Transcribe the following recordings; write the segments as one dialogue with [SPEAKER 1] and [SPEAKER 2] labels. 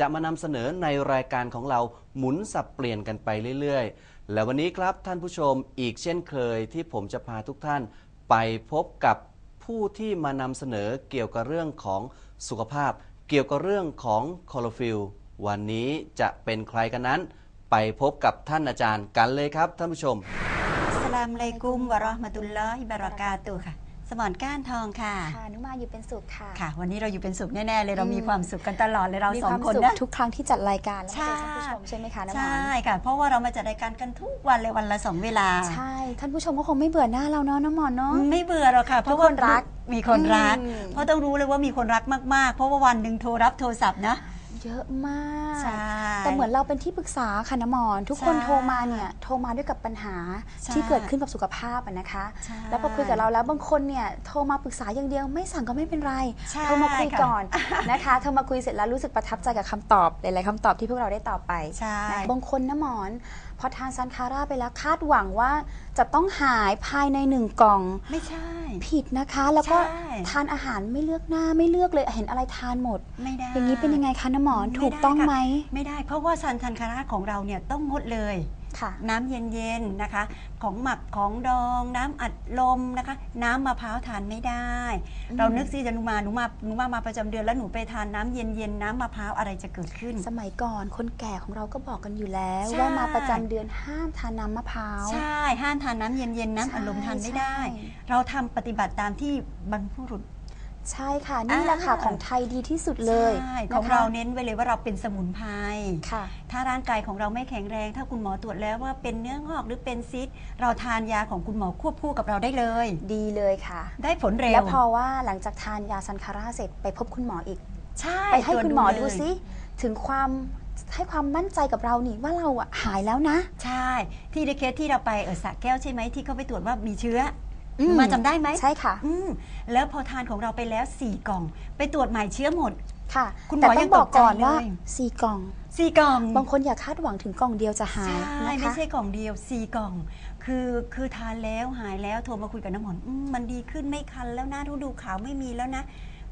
[SPEAKER 1] จะมานำเสนอในรายการของเราหมุนสับเปลี่ยนกันไปเรื่อยๆ และวันนี้ครับท่านผู้ชมอีกเช่นเคยที่ผมจะพาทุกท่านไปพบกับผู้ที่มานำเสนอเกี่ยวกับเรื่องของสุขภาพ เกี่ยวกับเรื่องของคลอโรฟิลวันนี้จะเป็นใครกันนั้น ไปพบกับท่านอาจารย์กันเลยครับท่านผู้ชม
[SPEAKER 2] สลามอะลัยกุมวะราะห์มะตุลลอฮิบารอกาตุค่ะ สมอนก้านทองค่ะ
[SPEAKER 3] ค่ะนุมาอยู่เป็นสุขค่ะ
[SPEAKER 2] ค่ะ วันนี้เราอยู่เป็นสุขแน่ ๆ เลยเรามีความสุขกันตลอดเลยเรา
[SPEAKER 3] มี
[SPEAKER 2] สอ
[SPEAKER 3] ค
[SPEAKER 2] ง
[SPEAKER 3] วาม
[SPEAKER 2] คน
[SPEAKER 3] สุข
[SPEAKER 2] นะ
[SPEAKER 3] ทุกครั้งที่จัดรายการแล้ว
[SPEAKER 2] ใช่
[SPEAKER 3] เจอท่านผู้ชมใช่ไหมคะน้ำห
[SPEAKER 2] ใช
[SPEAKER 3] วา่น
[SPEAKER 2] ค่ะ เพราะว่าเรามาจัดรายการกันทุกวันเลยวันละสองเวลา
[SPEAKER 3] ใช่ ท่านผู้ชมก็คงไม่เบื่อหน้าเราเนาะน้ำหมอนเนาะ
[SPEAKER 2] ไม่เบื่อหรอกค่ะ เพราะ
[SPEAKER 3] ทุกคนรัก
[SPEAKER 2] มีคนรัก
[SPEAKER 3] อืม
[SPEAKER 2] เพราะต้องรู้เลยว่ามีคนรักมากๆ เพราะว่าวันหนึ่งโทรรับโทรศัพท์นะ
[SPEAKER 3] เยอะมาก
[SPEAKER 2] ใช่
[SPEAKER 3] แต่เหมือนเราเป็นที่ปรึกษาค่ะน้ำหมอน ทุกคน
[SPEAKER 2] ใช่
[SPEAKER 3] โทรมาเนี่ยโทรมาด้วยกับปัญหา
[SPEAKER 2] ใช่
[SPEAKER 3] ที่เกิดขึ้นกับสุขภาพอะนะคะ
[SPEAKER 2] ใช่
[SPEAKER 3] แล้วพอคุยกับเราแล้วบางคนเนี่ยโทรมาปรึกษาอย่างเดียวไม่สั่งก็ไม่เป็นไร
[SPEAKER 2] ใช่
[SPEAKER 3] โทรมาคุย
[SPEAKER 2] ค่ะ
[SPEAKER 3] ก่อนนะคะโทรมาคุยเสร็จแล้วรู้สึกประทับใจกับคำตอบหลายๆคำตอบที่พวกเราได้ตอบไป
[SPEAKER 2] ใช่
[SPEAKER 3] นะบางคนนะหมอน พอทานซันคาร่าไปแล้วคาดหวังว่าจะต้องหายภายในหนึ่งกล่อง
[SPEAKER 2] ไม่ใช่
[SPEAKER 3] ผิดนะคะ แล้วก็
[SPEAKER 2] ใช่
[SPEAKER 3] ทานอาหารไม่เลือกหน้าไม่เลือกเลยเห็นอะไรทานหมด
[SPEAKER 2] ไม่ได้
[SPEAKER 3] อย่างนี้เป็นยังไงคะน้ำหมอน
[SPEAKER 2] ไม่
[SPEAKER 3] ถูกต้อง
[SPEAKER 2] ด้ค่ะ
[SPEAKER 3] ไหม
[SPEAKER 2] ไม่ได้ เพราะว่าซันทันคาราของเราเนี่ยต้องงดเลย
[SPEAKER 3] ค่ะ
[SPEAKER 2] น้ำเย็นๆนะคะ ของหมักของดองน้ำอัดลมนะคะ น้ำมะพร้าวทานไม่ได้
[SPEAKER 3] อืม
[SPEAKER 2] เรานึกสิจะหนูมาหนูมาหนูมามาประจำเดือนแล้วหนูไปทานน้ำเย็นๆน้ำมะพร้าวอะไรจะเกิดขึ้น
[SPEAKER 3] สมัยก่อนคนแก่ของเราก็บอกกันอยู่แล้ว
[SPEAKER 2] ใช่
[SPEAKER 3] ว่ามาประจำเดือนห้ามทานน้ำมะพร้าว
[SPEAKER 2] ใช่ห้ามทานน้ำเย็นๆน้ำอัดลมทานไม่ได้
[SPEAKER 3] ใช่
[SPEAKER 2] เราทำปฏิบัติตามที่บรรพบุรุษ
[SPEAKER 3] ใช่ค่ะ นี่แหละค่ะ
[SPEAKER 2] อ่า
[SPEAKER 3] ของไทยดีที่สุดเลย
[SPEAKER 2] ใช่
[SPEAKER 3] นะคะ
[SPEAKER 2] ของเราเน้นไว้เลยว่าเราเป็นสมุนไพร
[SPEAKER 3] ค่ะ
[SPEAKER 2] ถ้าร่างกายของเราไม่แข็งแรง ถ้าคุณหมอตรวจแล้วว่าเป็นเนื้องอกหรือเป็นซิสต์เราทานยาของคุณหมอควบคู่กับเราได้เลย
[SPEAKER 3] ดีเลยค่ะ
[SPEAKER 2] ได้ผลเร็ว
[SPEAKER 3] แล้วพอว่าหลังจากทานยาซันคาร่าเสร็จไปพบคุณหมออีก
[SPEAKER 2] ใช่
[SPEAKER 3] ไปให้
[SPEAKER 2] ตรวจ
[SPEAKER 3] คุณหมอดู
[SPEAKER 2] เลย
[SPEAKER 3] ซิถึงความให้ความมั่นใจกับเรานี่ว่าเราอะหายแล้วนะ
[SPEAKER 2] ใช่ ที่ในเคสที่เราไปเออสระแก้วใช่ไหมที่เขาไปตรวจว่ามีเชื้อ อ
[SPEAKER 3] ม
[SPEAKER 2] มาจำได้ไหม
[SPEAKER 3] ใช่ค่ะ
[SPEAKER 2] อืมแล้วพอทานของเราไปแล้ว 4 กล่อง ไปตรวจใหม่เชื้อหมด
[SPEAKER 3] ค่ะ
[SPEAKER 2] คุณหม
[SPEAKER 3] แต่
[SPEAKER 2] อ
[SPEAKER 3] ต้
[SPEAKER 2] ยั
[SPEAKER 3] อง
[SPEAKER 2] ง
[SPEAKER 3] บอกก่อน
[SPEAKER 2] ตกใจ
[SPEAKER 3] ว่า
[SPEAKER 2] เลย
[SPEAKER 3] สี่กล่อง
[SPEAKER 2] 4 กล่อง
[SPEAKER 3] บางคนอย่าคาดหวังถึงกล่องเดียวจะหาย
[SPEAKER 2] ใช่
[SPEAKER 3] นะ
[SPEAKER 2] ไม่
[SPEAKER 3] คะ
[SPEAKER 2] ใช่กล่องเดียว4กล่อง คือคือทานแล้วหายแล้วโทรมาคุยกับน้ำหมอนอืมมันดีขึ้นไม่คันแล้วนะทุดูขาวไม่มีแล้วนะ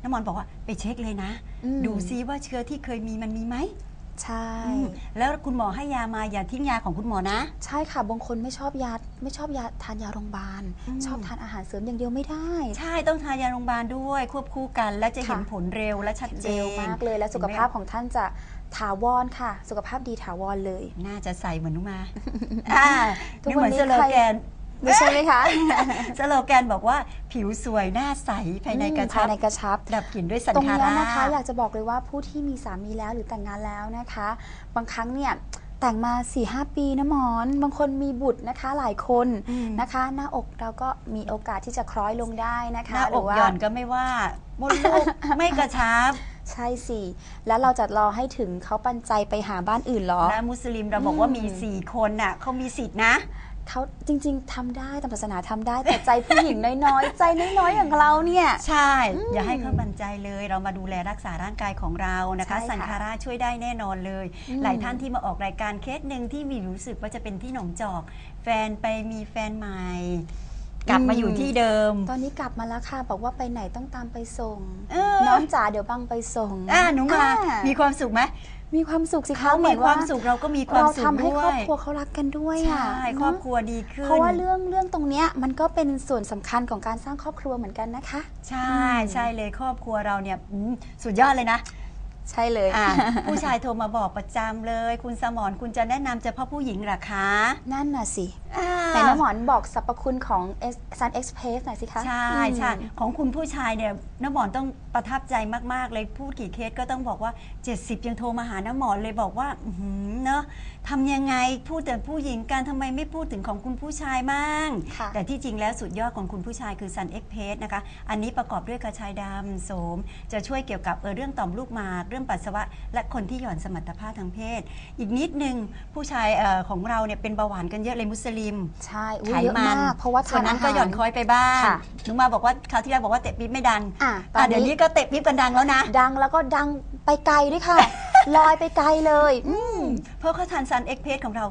[SPEAKER 2] น้ำหมอนบอกว่าไปเช็คเลยนะ
[SPEAKER 3] อืม
[SPEAKER 2] ดูซิว่าเชื้อที่เคยมีมันมีไหม
[SPEAKER 3] ใช่
[SPEAKER 2] อืมแล้วคุณหมอให้ยามาอย่าทิ้งยาของคุณหมอนะ
[SPEAKER 3] ใช่ค่ะบางคนไม่ชอบยาไม่ชอบยาทานยาโรงพยาบาล
[SPEAKER 2] อืม
[SPEAKER 3] ชอบทานอาหารเสริมอย่างเดียวไม่ได้
[SPEAKER 2] ใช่ต้องทานยาโรงพยาบาลด้วย ควบคู่กัน และจะเห็น
[SPEAKER 3] ค่ะ
[SPEAKER 2] ผลเร็วและชัดเจ
[SPEAKER 3] เร็วนมากเลยและสุขภาพของท่านจะถาวรค่ะ สุขภาพดีถาวรเลย
[SPEAKER 2] น่าจะใส่เหมือนนุมา อ่า
[SPEAKER 3] ทุก
[SPEAKER 2] นี่เห
[SPEAKER 3] วั
[SPEAKER 2] มือนน
[SPEAKER 3] นี้
[SPEAKER 2] สโลแกน
[SPEAKER 3] ไม่ใช่ไหมคะ
[SPEAKER 2] สโลแกนบอกว่าผิวสวยหน้าใสภายในกระ
[SPEAKER 3] อืม
[SPEAKER 2] ชั
[SPEAKER 3] ภา
[SPEAKER 2] บ
[SPEAKER 3] ยในกระชับ
[SPEAKER 2] ดับกลิ่นด้วยสัน
[SPEAKER 3] ตรง
[SPEAKER 2] คา
[SPEAKER 3] เนี้ย
[SPEAKER 2] รา
[SPEAKER 3] นะคะ อยากจะบอกเลยว่าผู้ที่มีสามีแล้วหรือแต่งงานแล้วนะคะ บางครั้งเนี่ยแต่งมา4ีหปีนะหมอน บางคนมีบุตรนะคะหลายคน
[SPEAKER 2] อืม
[SPEAKER 3] นะคะ หน้าอกเราก็มีโอกาสที่จะคล้อยลงได้นะ
[SPEAKER 2] ห
[SPEAKER 3] คะ
[SPEAKER 2] น้า
[SPEAKER 3] ห
[SPEAKER 2] อ
[SPEAKER 3] รื
[SPEAKER 2] ก
[SPEAKER 3] ว่า
[SPEAKER 2] หย่อนก็ไม่ว่าบนลูกไม่กระชับ
[SPEAKER 3] ใช่สิ แล้วเราจะรอให้ถึงเขาปันใจไปหาบ้านอื่นเหรอ
[SPEAKER 2] และมุสลิมเราบอกว่ามี
[SPEAKER 3] อืม
[SPEAKER 2] สี่คนน่ะเขามีสิทธินะ
[SPEAKER 3] เขาจริง ๆทำได้ตามศาสนาทำได้ แต่ใจผู้หญิงน้อยๆ ใจน้อยๆอย่างเราเนี่ย
[SPEAKER 2] ใช่ อย่าให้เขาบันใจเลย เรามาดูแลรักษาร่างกายของเรานะคะ
[SPEAKER 3] ใช่ค่ะ
[SPEAKER 2] สันคาร่าช่วยได้แน่นอนเลย
[SPEAKER 3] อืม
[SPEAKER 2] หลายท่านที่มาออกรายการเคสหนึ่งที่มีรู้สึกว่าจะเป็นที่หนองจอก แฟนไปมีแฟนใหม่กลับมาอยู่ที่เดิม
[SPEAKER 3] ตอนนี้กลับมาแล้วค่ะบอกว่าไปไหนต้องตามไปส่ง
[SPEAKER 2] เออ
[SPEAKER 3] น้องจ๋าเดี๋ยวบังไปส่ง
[SPEAKER 2] อ่าหนูมา
[SPEAKER 3] อ่
[SPEAKER 2] มีความสุขไหม
[SPEAKER 3] มีความสุขสิคะ
[SPEAKER 2] เขา
[SPEAKER 3] เห
[SPEAKER 2] มี
[SPEAKER 3] อน
[SPEAKER 2] ความสุขเราก็มีความ
[SPEAKER 3] เรา
[SPEAKER 2] สุข
[SPEAKER 3] ทำให้
[SPEAKER 2] ด้
[SPEAKER 3] คร
[SPEAKER 2] ว
[SPEAKER 3] อบ
[SPEAKER 2] ย
[SPEAKER 3] ครัวเขารักกันด้วย
[SPEAKER 2] ใช่
[SPEAKER 3] อะ
[SPEAKER 2] ครอบ
[SPEAKER 3] เน
[SPEAKER 2] ครัวดีขึ้น
[SPEAKER 3] เพราะว่าเรื่องเรื่องตรงเนี้ยมันก็เป็นส่วนสำคัญของการสร้างครอบครัวเหมือนกันนะคะ
[SPEAKER 2] ใช่ใช่เลยครอบครัวเราเนี่ยอืมสุดยอดเลยนะ
[SPEAKER 3] ใช่เลย
[SPEAKER 2] อะผู้ชายโทรมาบอกประจำเลย คุณสมรคุณจะแนะนำเฉพาะผู้หญิงเหรอคะ
[SPEAKER 3] นั่นน่ะสิ
[SPEAKER 2] อ่า
[SPEAKER 3] ไหนน้ำหมอนบอกสรรพคุณของ Sun Express หน่อยสิคะ
[SPEAKER 2] ใช่ใช่
[SPEAKER 3] อืม
[SPEAKER 2] ของคุณผู้ชายเนี่ยน้ำหมอนต้องปประทับใจมาก ๆ เลยพูดกี่เคสก็ต้องบอกว่า 70 ยังโทรมาหาน้าหมอเลยบอกว่าอื้อหือเนาะทำยังไงพูดแต่ผู้หญิงกันทำไมไม่พูดถึงของคุณผู้ชายมั่ง
[SPEAKER 3] ค่ะ
[SPEAKER 2] แต่ที่จริงแล้วสุดยอดของคุณผู้ชายคือซันเอ็กเพสนะคะ อันนี้ประกอบด้วยกระชายดำโสม จะช่วยเกี่ยวกับเออเรื่องต่อมลูกหมากเรื่องปัสสาวะ และคนที่หย่อนสมรรถภาพทางเพศ อีกนิดนึงผู้ชายเออของเราเนี่ยเป็นเบาหวานกันเยอะเลยมุสลิม
[SPEAKER 3] ใช่อุ๊ย
[SPEAKER 2] ไข
[SPEAKER 3] เยอะ
[SPEAKER 2] มั
[SPEAKER 3] มากเพราะว่า
[SPEAKER 2] ส่วน
[SPEAKER 3] ทาน
[SPEAKER 2] นั้น
[SPEAKER 3] อาหาร
[SPEAKER 2] ก็หย่อนคอยไปบ้าง
[SPEAKER 3] ค่ะ
[SPEAKER 2] หนุมาบอกว่าคราวที่แล้วบอกว่าเตะปี๊บไม่ดัง
[SPEAKER 3] อะตอ
[SPEAKER 2] อะ
[SPEAKER 3] น
[SPEAKER 2] เดี๋ยว
[SPEAKER 3] นี้
[SPEAKER 2] นี้ก็เตะปี๊บกันดังแล้วนะ
[SPEAKER 3] ดังแล้วก็ดังไปไกลด้วยค่ะ ลอยไปไกลเลยอืม
[SPEAKER 2] เพราะเขาทานซันเอ็กเพสของเรา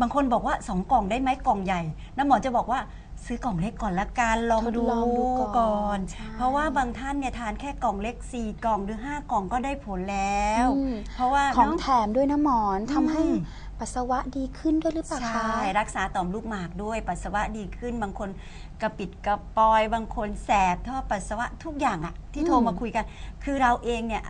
[SPEAKER 2] บางคนบอกว่า 2 กล่องได้ไหมกล่องใหญ่ น้ำหมอจะบอกว่า ซื้อกล่องเล็กก่อนละกันลองดู
[SPEAKER 3] ทดลองดูก่อน
[SPEAKER 2] ก่อน
[SPEAKER 3] ใช่
[SPEAKER 2] เพราะว่าบางท่านเนี่ยทานแค่กล่องเล็ก 4 กล่องหรือ 5 กล่องก็ได้ผลแล้ว
[SPEAKER 3] อืม
[SPEAKER 2] เพราะว่า
[SPEAKER 3] ของ
[SPEAKER 2] เนอะ
[SPEAKER 3] แถมด้วยนะหมอนทำให้
[SPEAKER 2] อืม
[SPEAKER 3] ปัสสาวะดีขึ้นด้วยหรือเปล่า
[SPEAKER 2] ใช่
[SPEAKER 3] คะ
[SPEAKER 2] รักษาต่อมลูกหมากด้วยปัสสาวะดีขึ้น บางคนกระปิดกระปอย บางคนแสบท่อปัสสาวะทุกอย่างอะที่โทรมาคุยกัน คือเราเองเนี่ย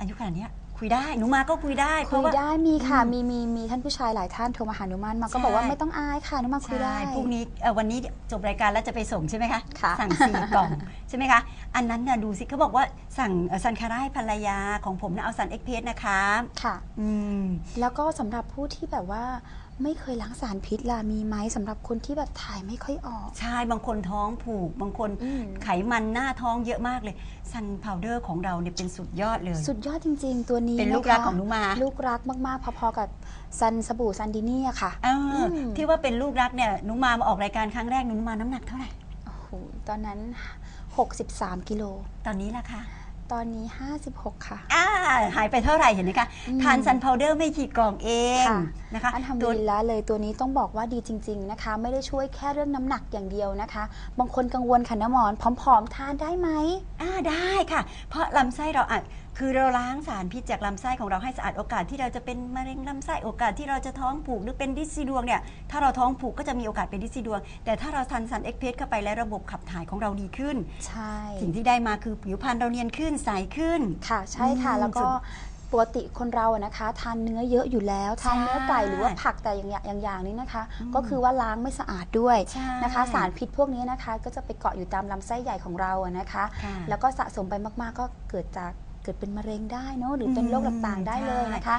[SPEAKER 2] อายุขนาดเนี้ย คุยได้หนูมาก็คุยได้เพ
[SPEAKER 3] คุ
[SPEAKER 2] ราะ
[SPEAKER 3] ย
[SPEAKER 2] ว่า
[SPEAKER 3] ได้มีค่ะ
[SPEAKER 2] อืม
[SPEAKER 3] มีมีมีท่านผู้ชายหลายท่านโทรมาหาหนุมันมาก็
[SPEAKER 2] ใช่
[SPEAKER 3] บอกว่าไม่ต้องอายค่ะหนุมาคุยได้
[SPEAKER 2] ใช่พรุ่งนี้เอ่อวันนี้จบรายการแล้วจะไปส่งใช่ไหมคะ
[SPEAKER 3] ค่ะ
[SPEAKER 2] สั่งสี่กล่องใช่ไหมคะอันนั้นน่ะดูสิเขาบอกว่าสั่งเอ่อซันคาร่าให้ภรรยาของผมนะเอาซันเอ็กเพสนะคะ
[SPEAKER 3] ค่ะ
[SPEAKER 2] อืม
[SPEAKER 3] แล้วก็สำหรับผู้ที่แบบว่า ไม่เคยล้างสารพิษล่ะมีไหมสำหรับคนที่แบบถ่ายไม่ค่อยออก
[SPEAKER 2] ใช่บางคนท้องผูก บางคน
[SPEAKER 3] อืม
[SPEAKER 2] ไขมันหน้าท้องเยอะมากเลยซันพาวเดอร์ของเราเนี่ยเป็นสุดยอดเลย
[SPEAKER 3] สุดยอดจริง ๆ ตัวนี้
[SPEAKER 2] เป็นลูกะ
[SPEAKER 3] คะ
[SPEAKER 2] รักของหนูมา
[SPEAKER 3] ลูกรักมากๆ พอๆกับซันสบู่ซันดินี่อะค่ะ
[SPEAKER 2] เอออ
[SPEAKER 3] ม
[SPEAKER 2] ที่ว่าเป็นลูกรักเนี่ยหนูมามาออกรายการครั้งแรกหนูมาน้ำหนักเท่าไหร่
[SPEAKER 3] โอ้โหตอนนั้น 63กิโล
[SPEAKER 2] ตอนนี้ล่ะคะ
[SPEAKER 3] ตอนนี้ 56 ค่ะ
[SPEAKER 2] อ่าหายไปเท่าไหร่เห็นไหมคะ
[SPEAKER 3] อืม
[SPEAKER 2] ทานซันพาวเดอร์ไม่กี่กล่องเอง
[SPEAKER 3] ค่ะ
[SPEAKER 2] นะคะ
[SPEAKER 3] อันทำ
[SPEAKER 2] ตัว
[SPEAKER 3] ดีแล้วเลยตัวนี้ต้องบอกว่าดีจริง ๆนะคะ ไม่ได้ช่วยแค่เรื่องน้ำหนักอย่างเดียวนะคะ บางคนกังวลค่ะน้ำหมอนผอมๆทานได้ไหม
[SPEAKER 2] อ่าได้ค่ะ เพราะลำไส้เราอาจคือเราล้างสารพิษจากลำไส้ของเราให้สะอาดโอกาสที่เราจะเป็นมะเร็งลำไส้โอกาสที่เราจะท้องผูกหรือเป็นดินซีดวงเนี่ยถ้าเราท้องผูกก็จะมีโอกาสเป็นดินซีดวง แต่ถ้าเราทานซันเอ็กเพสเข้าไปแล้วระบบขับถ่ายของเราดีขึ้น
[SPEAKER 3] ใช่
[SPEAKER 2] สิ่งที่ได้มาคือผิวพรรณเราเนียนขึ้นใสขึ้น
[SPEAKER 3] ค่ะ ใช่ค่ะ
[SPEAKER 2] อืม
[SPEAKER 3] แล้วก็
[SPEAKER 2] สุด
[SPEAKER 3] ปกติคนเราอะนะคะทานเนื้อเยอะอยู่แล้ว ทานเนื้อไก่
[SPEAKER 2] ใช่
[SPEAKER 3] หรือว่าผักแต่อย่างอย่างอย่างอย่างนี้นะคะ
[SPEAKER 2] อืม
[SPEAKER 3] ก็คือว่าล้างไม่สะอาดด้วย
[SPEAKER 2] ใช่
[SPEAKER 3] นะคะ สารพิษพวกนี้นะคะ ก็จะไปเกาะอยู่ตามลำไส้ใหญ่ของเราอะนะคะ
[SPEAKER 2] ค่ะ
[SPEAKER 3] แล้วก็สะสมไปมากๆก็เกิดจาก เกิดเป็นมะเร็งได้เนอะหรือเป็นโรค
[SPEAKER 2] อืม
[SPEAKER 3] ต่างๆได้เลย
[SPEAKER 2] ใช่
[SPEAKER 3] นะคะ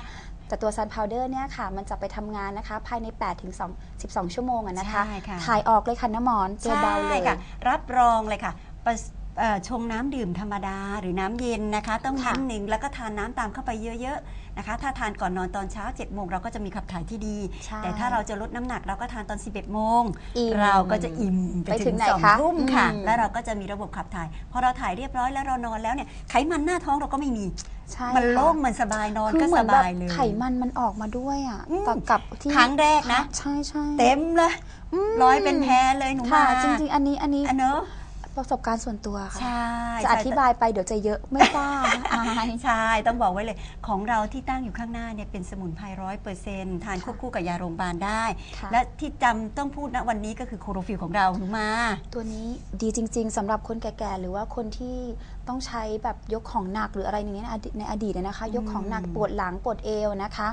[SPEAKER 3] แต่ตัวซันพาวเดอร์เนี่ยค่ะ มันจะไปทำงานนะคะ ภายใน 8 ถึง 2 12 ชั่วโมงอะนะคะ
[SPEAKER 2] ใช่ค่ะ
[SPEAKER 3] ถ่ายออกเลยค่ะน้ำหมอนตัวเบาเลย
[SPEAKER 2] ใช่ค่ะ รับรองเลยค่ะประส เอ่อชงน้ำดื่มธรรมดาหรือน้ำเย็นนะคะ ต้อง
[SPEAKER 3] ค่ะ
[SPEAKER 2] น้ำหนึ่งแล้วก็ทานน้ำตามเข้าไปเยอะๆนะคะ ถ้าทานก่อนนอนตอนเช้า7จ็ดโมงเราก็จะมีขับถ่ายที่ดี
[SPEAKER 3] ใช่
[SPEAKER 2] แต่ถ้าเราจะลดน้ำหนักเราก็ทานตอน 11บเอ็ดโมง
[SPEAKER 3] อิ่ม
[SPEAKER 2] เราก็จะอิ่มไป
[SPEAKER 3] ไปถึ
[SPEAKER 2] ถึ
[SPEAKER 3] ง
[SPEAKER 2] ง
[SPEAKER 3] ไหน
[SPEAKER 2] สอง
[SPEAKER 3] คะ
[SPEAKER 2] ทุ่มค่ะ
[SPEAKER 3] อืม
[SPEAKER 2] แล้วเราก็จะมีระบบขับถ่ายพอเราถ่ายเรียบร้อยแล้วเรานอนแล้วเนี่ยไขมันหน้าท้องเราก็ไม่มี
[SPEAKER 3] ใช่
[SPEAKER 2] มัน
[SPEAKER 3] ค่ะ
[SPEAKER 2] โล่งมันสบายนอน
[SPEAKER 3] คือ
[SPEAKER 2] ก็
[SPEAKER 3] เหมื
[SPEAKER 2] ส
[SPEAKER 3] อนแบบ
[SPEAKER 2] บายเลย
[SPEAKER 3] ไขมันมันออกมาด้วยอะ
[SPEAKER 2] อืม
[SPEAKER 3] แต่กับที่
[SPEAKER 2] ครั้งแรกนะ
[SPEAKER 3] ใช่ใช่
[SPEAKER 2] เต็มเลย
[SPEAKER 3] ม
[SPEAKER 2] ร้อยเป็นแพ้เลยหนู
[SPEAKER 3] ค่ะ
[SPEAKER 2] มา
[SPEAKER 3] จริง ๆ อันนี้อันนี้
[SPEAKER 2] อันเนอะ
[SPEAKER 3] ประสบการณ์ส่วนตัวค่ะ
[SPEAKER 2] ใช่
[SPEAKER 3] จะอธิบายไปเดี๋ยวจะเยอะไม่กล้าอาย
[SPEAKER 2] ใช่ต้องบอกไว้เลย ของเราที่ตั้งอยู่ข้างหน้าเนี่ยเป็นสมุนไพรร้อยเปอร์เซ็นต์ทานควบคู่กับยาโรงพยาบาลได้
[SPEAKER 3] ค่ะ
[SPEAKER 2] และที่จำต้องพูดณวันนี้ก็คือโคโรฟิลของเราหนูมา
[SPEAKER 3] ตัวนี้ดีจริง ๆสำหรับคนแก่ๆ หรือว่าคนที่ต้องใช้แบบยกของหนักหรืออะไรอย่างเงี้ยในอดีตในอดีตนะคะ ยกของหนักปวดหลังปวดเอวนะคะ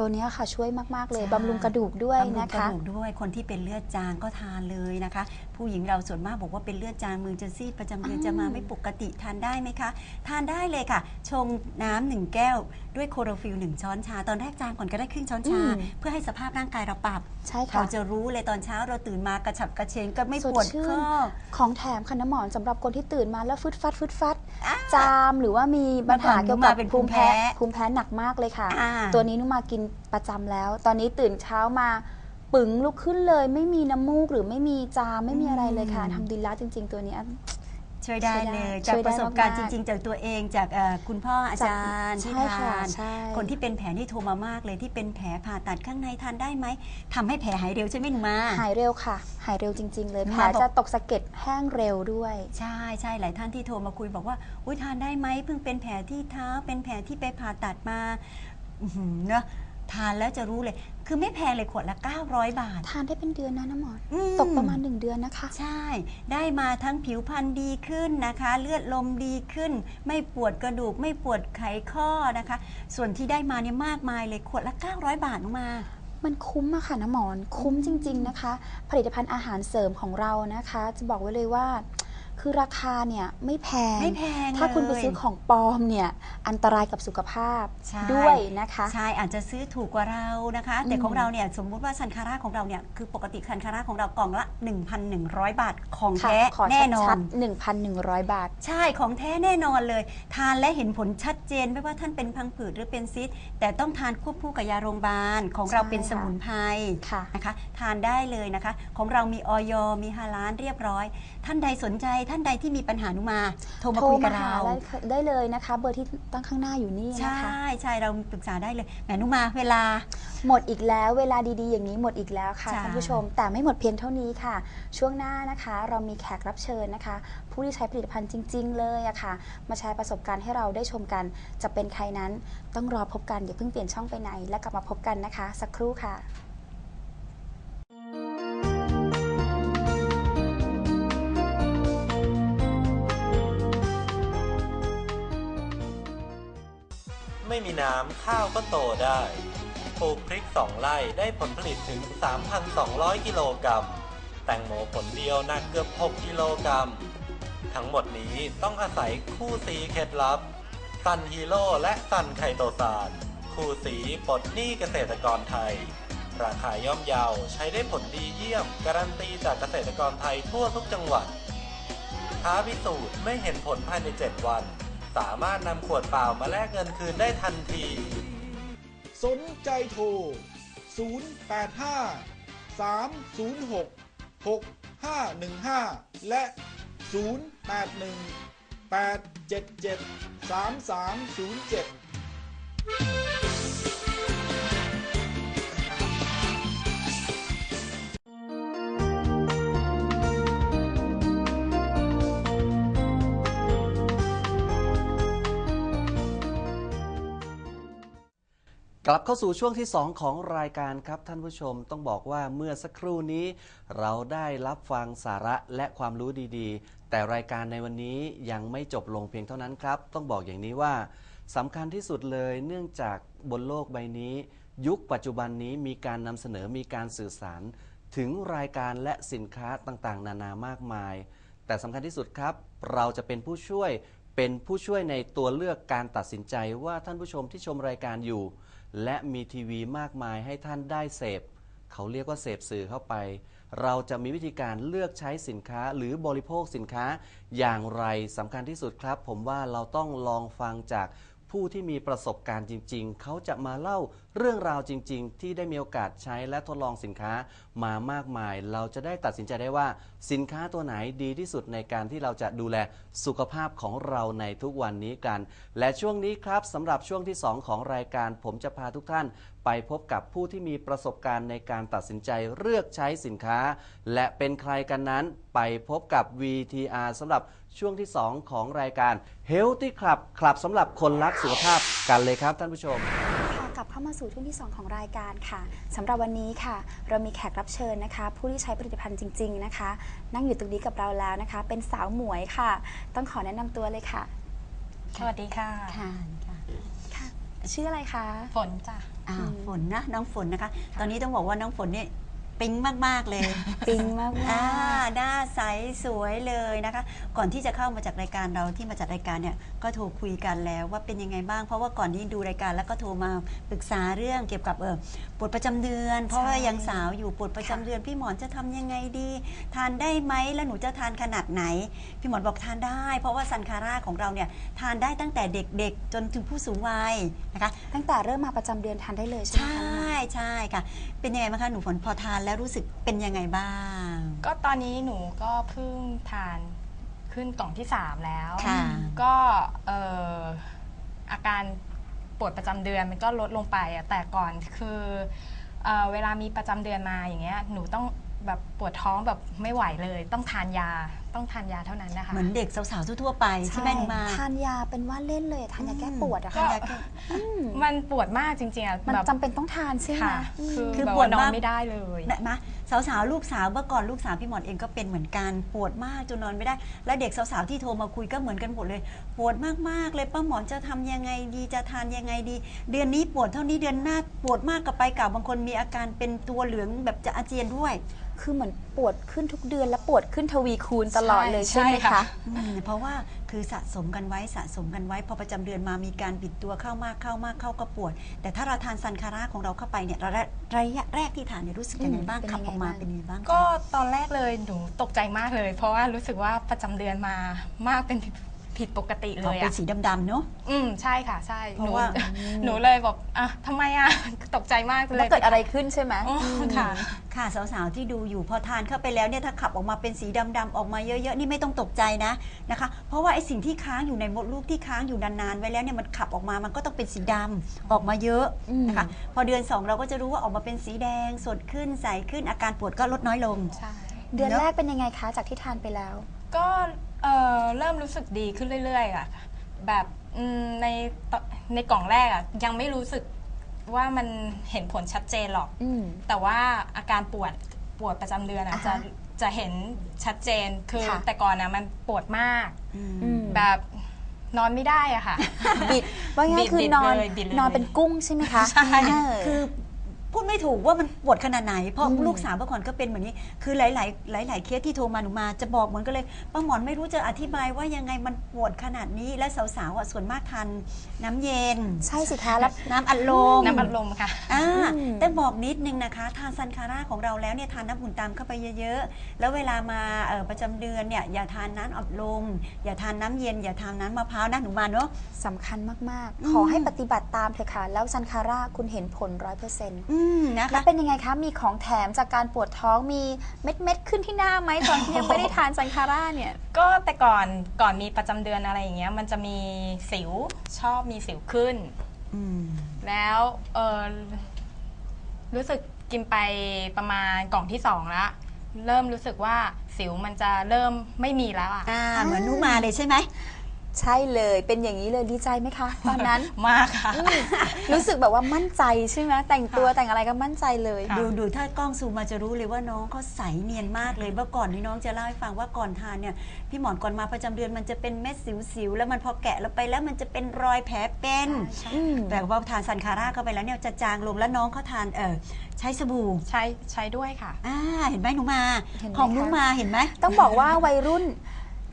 [SPEAKER 3] ตัวเนี้ยค่ะช่วยมาก ๆ เลย
[SPEAKER 2] ใช่
[SPEAKER 3] บำรุงกระดูกด้วย
[SPEAKER 2] บำรุง
[SPEAKER 3] นะ
[SPEAKER 2] กระ
[SPEAKER 3] คะ
[SPEAKER 2] ดูกด้วยคนที่เป็นเลือดจางก็ทานเลยนะคะ ผู้หญิงเราส่วนมากบอกว่าเป็นเลือดจางมือจะซีดประจำเดือน
[SPEAKER 3] อืม
[SPEAKER 2] จะมาไม่ปกติทานได้ไหมคะ ทานได้เลยค่ะ ชงน้ำหนึ่งแก้ว ด้วยโคโรฟิลหนึ่งช้อนชา ตอนแรกจางก่อนก็ได้ครึ่งช้อนชาเพื่อให้สภาพร่างกายเราปรับ
[SPEAKER 3] ใช่
[SPEAKER 2] เรา
[SPEAKER 3] ค่ะ
[SPEAKER 2] จะรู้เลยตอนเช้าเราตื่นมากระฉับกระเฉงก็ไม่
[SPEAKER 3] สด
[SPEAKER 2] ปวด
[SPEAKER 3] ชื่น
[SPEAKER 2] ข้อ
[SPEAKER 3] ของแถมค่ะน้ำหมอนสำหรับคนที่ตื่นมาแล้วฟึดฟัดฟึดฟัดจามหรือว่ามีปัญหา
[SPEAKER 2] เมื่อก่อน
[SPEAKER 3] เกี่ยวกับ
[SPEAKER 2] หนูมาเป็น
[SPEAKER 3] ภูมิแพ้
[SPEAKER 2] ภูมิแพ้
[SPEAKER 3] ภูมิแพ้หนักมากเลยค่ะ
[SPEAKER 2] อ่า
[SPEAKER 3] ตัวนี้นุมากินประจำแล้ว ตอนนี้ตื่นเช้ามา ปึ๋งลุกขึ้นเลยไม่มีน้ำมูกหรือไม่มีจามไม่มีอะไรเลยค่ะทำดีแล้วจริง ๆ ตัวนี้
[SPEAKER 2] ช่วยได้
[SPEAKER 3] ช่วยได้
[SPEAKER 2] เลย
[SPEAKER 3] ช่
[SPEAKER 2] จาก
[SPEAKER 3] วยได้
[SPEAKER 2] ประสบการณ์จ
[SPEAKER 3] มากๆ
[SPEAKER 2] ริง ๆ จากตัวเองจากเอ่อคุณพ่ออาจารย์ที่
[SPEAKER 3] ใช่
[SPEAKER 2] ทา
[SPEAKER 3] ค่ะ
[SPEAKER 2] น
[SPEAKER 3] ใช่
[SPEAKER 2] คนที่เป็นแผลที่โทรมามากเลยที่เป็นแผลผ่าตัดข้างในทานได้ไหมทำให้แผลหายเร็วใช่ไหมหนูมา
[SPEAKER 3] หายเร็วค่ะ หายเร็วจริง ๆ เลย
[SPEAKER 2] หนู
[SPEAKER 3] แผล
[SPEAKER 2] มาบอก
[SPEAKER 3] จะตกสะเก็ดแห้งเร็วด้วย
[SPEAKER 2] ใช่ใช่หลายท่านที่โทรมาคุยบอกว่าอุ้ยทานได้ไหมเพิ่งเป็นแผลที่เท้าเป็นแผลที่ไปผ่าตัดมาอื้อหือเนอะ ทานแล้วจะรู้เลย คือไม่แพงเลยขวดละ 900 บาท
[SPEAKER 3] ทานได้เป็นเดือนนะน้ำหมอน
[SPEAKER 2] อื
[SPEAKER 3] ตกประมาณ 1 เดือนนะคะ
[SPEAKER 2] ใช่ ได้มาทั้งผิวพรรณดีขึ้นนะคะ เลือดลมดีขึ้น ไม่ปวดกระดูกไม่ปวดไขข้อนะคะ ส่วนที่ได้มาเนี่ยมากมายเลยขวดละ 900 บาทออกมา
[SPEAKER 3] มันคุ้มอะค่ะน้ำหมอน คุ้มจริง ๆนะคะ ผลิตภัณฑ์อาหารเสริมของเรานะคะ จะบอกไว้เลยว่า คือราคาเนี่ยไม่แพง
[SPEAKER 2] ไม่แพง
[SPEAKER 3] ถ้าคุณไป
[SPEAKER 2] เลย
[SPEAKER 3] ซื้อของปลอมเนี่ยอันตรายกับสุขภาพ
[SPEAKER 2] ใช่
[SPEAKER 3] ด้วยนะคะ
[SPEAKER 2] ใช่ อาจจะซื้อถูกกว่าเรานะคะ แต่
[SPEAKER 3] อืม
[SPEAKER 2] ของเราเนี่ยสมมุติว่าซันคาร่าของเราเนี่ยคือปกติซันคาร่าของเรากล่องละ 1,100 บาทของ
[SPEAKER 3] ค่ะ
[SPEAKER 2] แท้
[SPEAKER 3] ขอ
[SPEAKER 2] แน่นอ
[SPEAKER 3] ชั
[SPEAKER 2] น
[SPEAKER 3] ดๆ1,100 บาท
[SPEAKER 2] ใช่ของแท้แน่นอนเลย ทานและเห็นผลชัดเจนไม่ว่าท่านเป็นพังผืดหรือเป็นซิสแต่ต้องทานควบคู่กับยาโรงพยาบาลของเรา
[SPEAKER 3] ใช่
[SPEAKER 2] เป็นสมุนไพร
[SPEAKER 3] ค่ะ
[SPEAKER 2] นะคะ ทานได้เลยนะคะ ของเรามีออยมีฮาลานเรียบร้อย ท่านใดสนใจท่านใดที่มีปัญหานุมาโทรมา
[SPEAKER 3] โทร
[SPEAKER 2] คุยกั
[SPEAKER 3] มา
[SPEAKER 2] บ
[SPEAKER 3] หา
[SPEAKER 2] เรา
[SPEAKER 3] ได้ได้เลยนะคะ เบอร์ที่ตั้งข้างหน้าอยู่นี่
[SPEAKER 2] ใช่
[SPEAKER 3] นะคะ
[SPEAKER 2] ใช่เราปรึกษาได้เลยแหมนุมาเวลา
[SPEAKER 3] หมดอีกแล้วเวลาดีๆ อย่างนี้หมดอีกแล้วค่ะ
[SPEAKER 2] ใช่
[SPEAKER 3] ท่านผู้ชม แต่ไม่หมดเพียงเท่านี้ค่ะ ช่วงหน้านะคะ เรามีแขกรับเชิญนะคะ ผู้ที่ใช้ผลิตภัณฑ์จริง ๆ เลยอะค่ะ มาแชร์ประสบการณ์ให้เราได้ชมกัน จะเป็นใครนั้นต้องรอพบกันอย่าเพิ่งเปลี่ยนช่องไปไหน และกลับมาพบกันนะคะ สักครู่ค่ะ
[SPEAKER 4] ไม่มีน้ำข้าวก็โตได้ปลูกพริกสองไร่ได้ผลผลิตถึง 3,200 กิโลกรัม แตงโมผลเดียวหนักเกือบ 6 กิโลกรัม ทั้งหมดนี้ต้องอาศัยคู่สีเคล็ดลับ ซันฮีโร่และซันไคโตซานคู่สีปลดหนี้เกษตรกรไทย ราคาย่อมเยาใช้ได้ผลดีเยี่ยม การันตีจากเกษตรกรไทยทั่วทุกจังหวัดท้าพิสูจน์ไม่เห็นผลภายใน 7 วัน สามารถนำขวดเปล่ามาแลกเงินคืนได้ทันที
[SPEAKER 5] สนใจโทร 085 306 6515 และ 081 877 3307
[SPEAKER 1] กลับเข้าสู่ช่วงที่ 2 ของรายการครับท่านผู้ชมต้องบอกว่าเมื่อสักครู่นี้ เราได้รับฟังสาระและความรู้ดีๆ แต่รายการในวันนี้ยังไม่จบลงเพียงเท่านั้นครับ ต้องบอกอย่างนี้ว่าสำคัญที่สุดเลยเนื่องจากบนโลกใบนี้ ยุคปัจจุบันนี้มีการนำเสนอมีการสื่อสาร ถึงรายการและสินค้าต่างๆ นานามากมาย แต่สำคัญที่สุดครับ เราจะเป็นผู้ช่วยเป็นผู้ช่วยในตัวเลือกการตัดสินใจว่าท่านผู้ชมที่ชมรายการอยู่ และมีทีวีมากมายให้ท่านได้เสพ เขาเรียกว่าเสพสื่อเข้าไป เราจะมีวิธีการเลือกใช้สินค้าหรือบริโภคสินค้าอย่างไรสำคัญที่สุดครับ ผมว่าเราต้องลองฟังจาก ผู้ที่มีประสบการณ์จริง ๆ เขาจะมาเล่าเรื่องราวจริง ๆ ที่ได้มีโอกาสใช้และทดลองสินค้ามามากมาย เราจะได้ตัดสินใจได้ว่าสินค้าตัวไหนดีที่สุดในการที่เราจะดูแลสุขภาพของเราในทุกวันนี้กัน และช่วงนี้ครับสำหรับช่วงที่ 2 ของรายการผมจะพาทุกท่านไปพบกับผู้ที่มีประสบการณ์ในการตัดสินใจเลือกใช้สินค้า และเป็นใครกันนั้นไปพบกับ VTR สำหรับ ช่วงที่ 2 ของรายการ Healthy Club คลับสำหรับคนรักสุขภาพกันเลยครับท่านผู้ชม
[SPEAKER 3] ค่ะกลับเข้ามาสู่ช่วงที่ 2 ของรายการค่ะสำหรับวันนี้ค่ะ เรามีแขกรับเชิญนะคะ ผู้ที่ใช้ผลิตภัณฑ์จริง ๆนะคะ นั่งอยู่ตรงนี้กับเราแล้วนะคะ เป็นสาวหมวยค่ะ ต้องขอแนะนำตัวเลยค่ะ
[SPEAKER 6] สวัสดีค่ะ
[SPEAKER 2] ค่ะค่ะ
[SPEAKER 3] ค่ะชื่ออะไรคะ
[SPEAKER 6] ฝนจ้ะ
[SPEAKER 2] อ่า
[SPEAKER 3] อืม
[SPEAKER 2] ฝนนะน้องฝนนะคะ ตอนนี้ต้องบอกว่าน้องฝนเนี่ยปิ๊งมาก ๆ เลย
[SPEAKER 3] ปิงมาก
[SPEAKER 2] อ่า
[SPEAKER 3] ๆ
[SPEAKER 2] หน้า ใสสวยเลยนะคะ ก่อนที่จะเข้ามาจากรายการเราที่มาจัดรายการเนี่ยก็โทรคุยกันแล้วว่าเป็นยังไงบ้าง เพราะว่าก่อนที่ดูรายการแล้วก็โทรมาปรึกษาเรื่องเกี่ยวกับเออปวดประจำเดือน เพราะว่ายังสาวอยู่ปวดประจำเดือน พี่หมอนจะทำยังไงดี ทานได้ไหมแล้วหนูจะทานขนาดไหน พี่หมอนบอกทานได้ เพราะว่าซันคาร่าของเราเนี่ยทานได้ตั้งแต่เด็กๆ จนถึงผู้สูงวัยนะคะ
[SPEAKER 3] ตั้งแต่เริ่มมาประจำเดือนทานได้เลยใช่
[SPEAKER 2] ใช
[SPEAKER 3] ไหมคะ่
[SPEAKER 2] ใช่ค่ะ เป็นยังไงบ้างคะหนูฝนพอทานแล้วรู้สึกเป็นยังไงบ้าง
[SPEAKER 6] ก็ตอนนี้หนูก็เพิ่งทานขึ้นกล่องที่ 3 แล้ว
[SPEAKER 2] ค่ะ
[SPEAKER 6] ก็เอ่ออาการปวดประจำเดือนมันก็ลดลงไปอะแต่ก่อนคือเออเวลามีประจำเดือนมาอย่างเงี้ยหนูต้องแบบปวดท้องแบบไม่ไหวเลย ต้องทานยา ต้องทานยาเท่านั้นนะคะ
[SPEAKER 2] เหมือนเด็กสาวๆทั่วๆไปใช่ไหมหนูมา
[SPEAKER 3] ทานยาเป็นว่าเล่นเลยทานยาแก้ปวดอะ
[SPEAKER 6] ก็
[SPEAKER 3] ค่ะ
[SPEAKER 2] อยากจะ
[SPEAKER 3] อืม
[SPEAKER 6] มันปวดมากจริงๆอะ
[SPEAKER 3] มัน
[SPEAKER 6] แบบ
[SPEAKER 3] จำเป็นต้องทานใช่ไหม
[SPEAKER 6] ค่ะ
[SPEAKER 3] อืม
[SPEAKER 6] คือ
[SPEAKER 2] คือ
[SPEAKER 6] แบบ
[SPEAKER 2] ปวด
[SPEAKER 6] ว่านอ
[SPEAKER 2] มานก
[SPEAKER 6] ไม่ได้เลย
[SPEAKER 2] นะมะสาวๆลูกสาวเมื่อก่อนลูกสาวพี่หมอนเองก็เป็นเหมือนกันปวดมากจนนอนไม่ได้ แล้วเด็กสาวๆที่โทรมาคุยก็เหมือนกันหมดเลย ปวดมากๆเลยป้าหมอนจะทำยังไงดีจะทานยังไงดี เดือนนี้ปวดเท่านี้เดือนหน้าปวดมากกับไปเก่าบางคนมีอาการเป็นตัวเหลืองแบบจะอาเจียนด้วย
[SPEAKER 3] คือเหมือนปวดขึ้นทุกเดือนและปวดขึ้นทวีคูณตตลอดเลยใช่ไหม
[SPEAKER 6] ใช่ค่ะ
[SPEAKER 3] คะ
[SPEAKER 2] อืมเพราะว่าคือสะสมกันไว้สะสมกันไว้พอประจำเดือนมามีการบิดตัวเข้ามากเข้ามากเข้าก็ปวด แต่ถ้าเราทานซันคาร่าของเราเข้าไปเนี่ยระยะระยะแรกที่ทานเนี่ยรู้สึกยังไงบ้าง
[SPEAKER 3] อืม
[SPEAKER 2] ขับออกมา
[SPEAKER 3] เป็
[SPEAKER 2] เป็น
[SPEAKER 3] น
[SPEAKER 2] ยัง
[SPEAKER 3] ยัง
[SPEAKER 2] ไง
[SPEAKER 3] ไง
[SPEAKER 2] บ้างคะ
[SPEAKER 6] ก็ตอนแรกเลยหนูตกใจมากเลย เพราะว่ารู้สึกว่าประจำเดือนมามากเป็นผิด ผิดปกติเล
[SPEAKER 2] ออก
[SPEAKER 6] ย
[SPEAKER 2] เป็น
[SPEAKER 6] อะ
[SPEAKER 2] สีดำๆเนาะ
[SPEAKER 6] อืมใช่ค่ะใช่
[SPEAKER 2] เพ
[SPEAKER 6] หนู
[SPEAKER 2] ราะว่า
[SPEAKER 6] หนูเลยบอกอะทำไมอะ ตกใจมากเล
[SPEAKER 3] แล้ว
[SPEAKER 6] ย
[SPEAKER 3] เกิดอะไรขึ้นใช่ไหม
[SPEAKER 6] อ๋อค่ะ
[SPEAKER 2] ค่ะสาวๆที่ดูอยู่พอทานเข้าไปแล้วเนี่ยถ้าขับออกมาเป็นสีดำๆออกมาเยอะๆนี่ไม่ต้องตกใจนะนะคะ เพราะว่าไอ้สิ่งที่ค้างอยู่ในมดลูกที่ค้างอยู่นานๆไว้แล้วเนี่ยมันขับออกมามันก็ต้องเป็นสีดำออกมาเยอะนะคะ พอเดือนสองเราก็จะรู้ว่าออกมาเป็นสีแดงสดขึ้นใสขึ้นอาการปวดก็ลดน้อยลง
[SPEAKER 6] ใช่
[SPEAKER 3] เดือน
[SPEAKER 2] เนอะ
[SPEAKER 3] แรกเป็นยังไงคะจากที่ทานไปแล้ว
[SPEAKER 6] ก็ เอ่อเริ่มรู้สึกดีขึ้นเรื่อยๆอะแบบอืมในตในกล่องแรกอะยังไม่รู้สึกว่ามันเห็นผลชัดเจนหรอก
[SPEAKER 3] อืม
[SPEAKER 6] แต่ว่าอาการปวดปวดประจำเดือนอะ
[SPEAKER 3] อ่า
[SPEAKER 6] จะ
[SPEAKER 3] ฮะ
[SPEAKER 6] จะเห็นชัดเจนคือ
[SPEAKER 3] ค่ะ
[SPEAKER 6] แต่ก่อนนะมันปวดมาก
[SPEAKER 3] อืม
[SPEAKER 6] แบบนอนไม่ได้อะค่ะ
[SPEAKER 3] บิดว่าง่ายๆคื
[SPEAKER 6] บิ
[SPEAKER 3] อ
[SPEAKER 6] ด
[SPEAKER 3] นอน
[SPEAKER 6] เลยบิดเลย
[SPEAKER 3] นอนเป็นกุ้งใช่ไหมคะ
[SPEAKER 6] ใช่
[SPEAKER 3] เออ
[SPEAKER 2] คือ พูดไม่ถูกว่ามันปวดขนาดไหนเพราะ
[SPEAKER 3] อืม
[SPEAKER 2] ลูกสาวเมื่อก่อนก็เป็นแบบนี้ คือหลาย ๆ หลาย ๆ เคสที่โทรมาหนูมาจะบอกเหมือนกันเลยป้าหมอนไม่รู้จะอธิบายว่ายังไงมันปวดขนาดนี้และสาวๆอะส่วนมากทานน้ำเย็น
[SPEAKER 3] ใช่สิคะแล้ว
[SPEAKER 2] น้ำอัดลม
[SPEAKER 6] น้ำอัดลมค่ะ
[SPEAKER 2] อ่า
[SPEAKER 3] อืม
[SPEAKER 2] แต่บอกนิดนึงนะคะ ทานซันคาร่าของเราแล้วเนี่ยทานน้ำอุ่นตามเข้าไปเยอะๆ แล้วเวลามาเอ่อประจำเดือนเนี่ยอย่าทานน้ำอัดลมอย่าทานน้ำเย็น อย่าทานน้ำมะพร้าวนะหนูมาเนาะ
[SPEAKER 3] สำคัญมาก
[SPEAKER 2] อืม
[SPEAKER 3] ๆ ขอให้ปฏิบัติตามเถอะค่ะ แล้วซันคาร่าคุณเห็นผลร้อยเปอร์เซ็นต์
[SPEAKER 2] อืมนะ
[SPEAKER 3] แล้ว
[SPEAKER 2] คะ
[SPEAKER 3] เป็นยังไงคะ มีของแถมจากการปวดท้องมีเม็ดเม็ดๆขึ้นที่หน้าไหมตอนที่ยังไม่ได้ทานซันคาร่าเนี่ย
[SPEAKER 6] ก็แต่ก่อนก่อนมีประจำเดือนอะไรอย่างเงี้ยมันจะมีสิวชอบมีสิวขึ้น
[SPEAKER 2] อืม
[SPEAKER 6] แล้วเออรู้สึกกินไปประมาณกล่องที่สองแล้วเริ่มรู้สึกว่าสิวมันจะเริ่มไม่มีแล้วอะ
[SPEAKER 2] อ่าเหมือนหนูมาเลยใช่ไหม
[SPEAKER 3] ใช่เลยเป็นอย่างนี้เลยดีใจไหมคะ ตอนนั้น
[SPEAKER 6] มากค่ะ
[SPEAKER 3] รู้สึกแบบว่ามั่นใจใช่ไหมแต่งตัวแต่งอะไรก็มั่นใจเลย
[SPEAKER 6] ค่ะ
[SPEAKER 2] ดูดูถ้ากล้องซูมมาจะรู้เลยว่าน้องเขาใสเนียนมากเลยเมื่อก่อนนี่น้องจะเล่าให้ฟังว่าก่อนทานเนี่ยพี่หมอนก่อนมาประจำเดือนมันจะเป็นเม็ดสิวๆแล้วมันพอแกะแล้วไปแล้วมันจะเป็นรอยแผลเป็น
[SPEAKER 3] อืม
[SPEAKER 2] แต่ว่าทานซันคาร่าเข้าไปแล้วเนี่ยจะจางลงแล้วน้องเขาทานเออใช้สบู่
[SPEAKER 6] ใช้ใช้ด้วยค่ะ
[SPEAKER 2] อ่าเห็นไหมหนูมา
[SPEAKER 3] เห็นไหม
[SPEAKER 2] ของหนู
[SPEAKER 3] คะ
[SPEAKER 2] มาเห็นไหม
[SPEAKER 3] ต้องบอกว่าวัยรุ่น